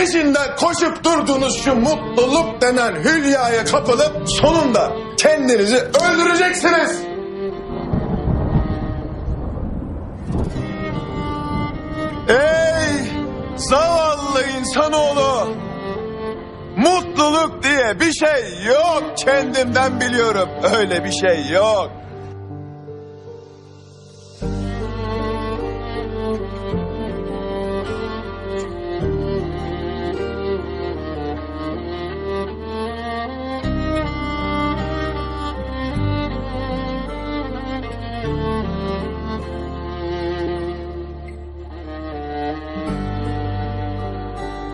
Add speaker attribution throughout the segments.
Speaker 1: Peşinden koşup durduğunuz şu mutluluk denen hülyaya kapılıp sonunda kendinizi öldüreceksiniz. Ey zavallı insanoğlu! Mutluluk diye bir şey yok. Kendimden biliyorum. Öyle bir şey yok.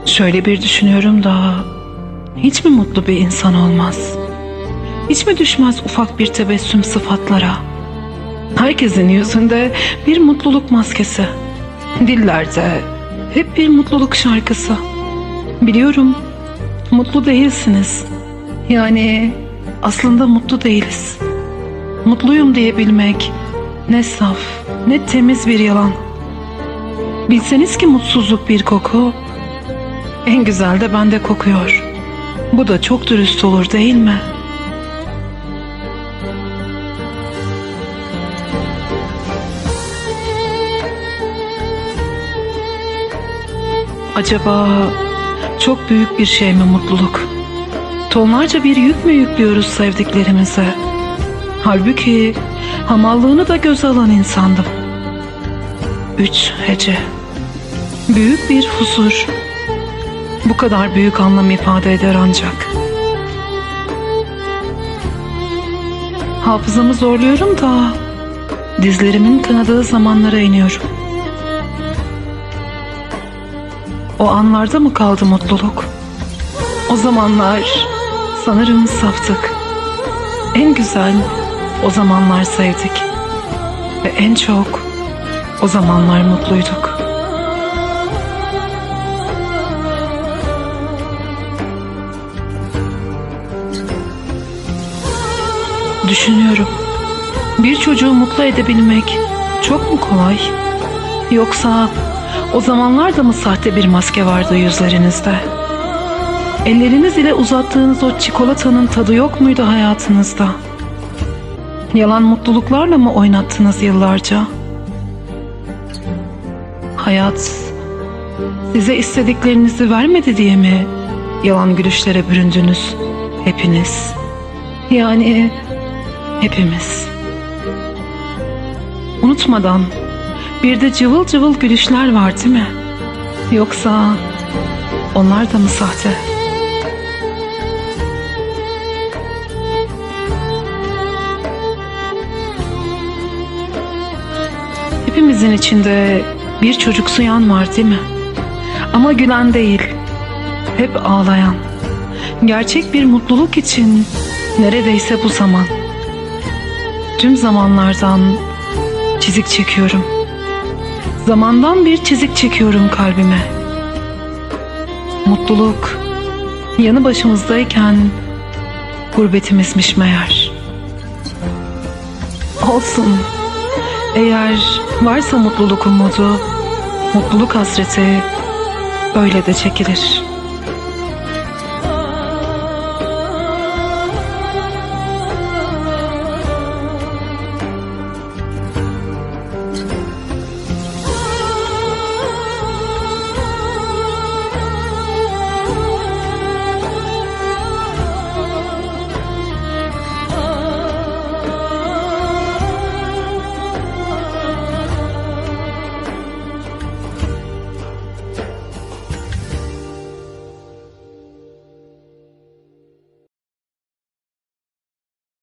Speaker 2: Şöyle bir düşünüyorum da hiç mi mutlu bir insan olmaz? Hiç mi düşmez ufak bir tebessüm sıfatlara? Herkesin yüzünde bir mutluluk maskesi. Dillerde hep bir mutluluk şarkısı. Biliyorum mutlu değilsiniz. Yani aslında mutlu değiliz. Mutluyum diyebilmek ne saf ne temiz bir yalan. Bilseniz ki mutsuzluk bir koku, en güzel de bende kokuyor. Bu da çok dürüst olur değil mi? Acaba çok büyük bir şey mi mutluluk? Tonlarca bir yük mü yüklüyoruz sevdiklerimize? Halbuki hamallığını da göze alan insandım. Üç hece. Büyük bir huzur. Bu kadar büyük anlam ifade eder ancak. Hafızamı zorluyorum da dizlerimin kanadığı zamanlara iniyorum. O anlarda mı kaldı mutluluk? O zamanlar sanırım saftık. En güzel o zamanlar sevdik. Ve en çok o zamanlar mutluyduk. Düşünüyorum. Bir çocuğu mutlu edebilmek çok mu kolay? Yoksa o zamanlar da mı sahte bir maske vardı yüzlerinizde? Elleriniz ile uzattığınız o çikolatanın tadı yok muydu hayatınızda? Yalan mutluluklarla mı oynattınız yıllarca? Hayat size istediklerinizi vermedi diye mi yalan gülüşlere büründünüz hepiniz? Yani hepimiz. Unutmadan bir de cıvıl cıvıl gülüşler var değil mi? Yoksa onlar da mı sahte? Hepimizin içinde bir çocuksu yan var değil mi? Ama gülen değil, hep ağlayan. Gerçek bir mutluluk için neredeyse bu zaman. Tüm zamanlardan çizik çekiyorum. Zamandan bir çizik çekiyorum kalbime. Mutluluk yanı başımızdayken gurbetimizmiş meğer. Olsun. Eğer varsa mutluluk umudu, mutluluk hasreti böyle de çekilir.''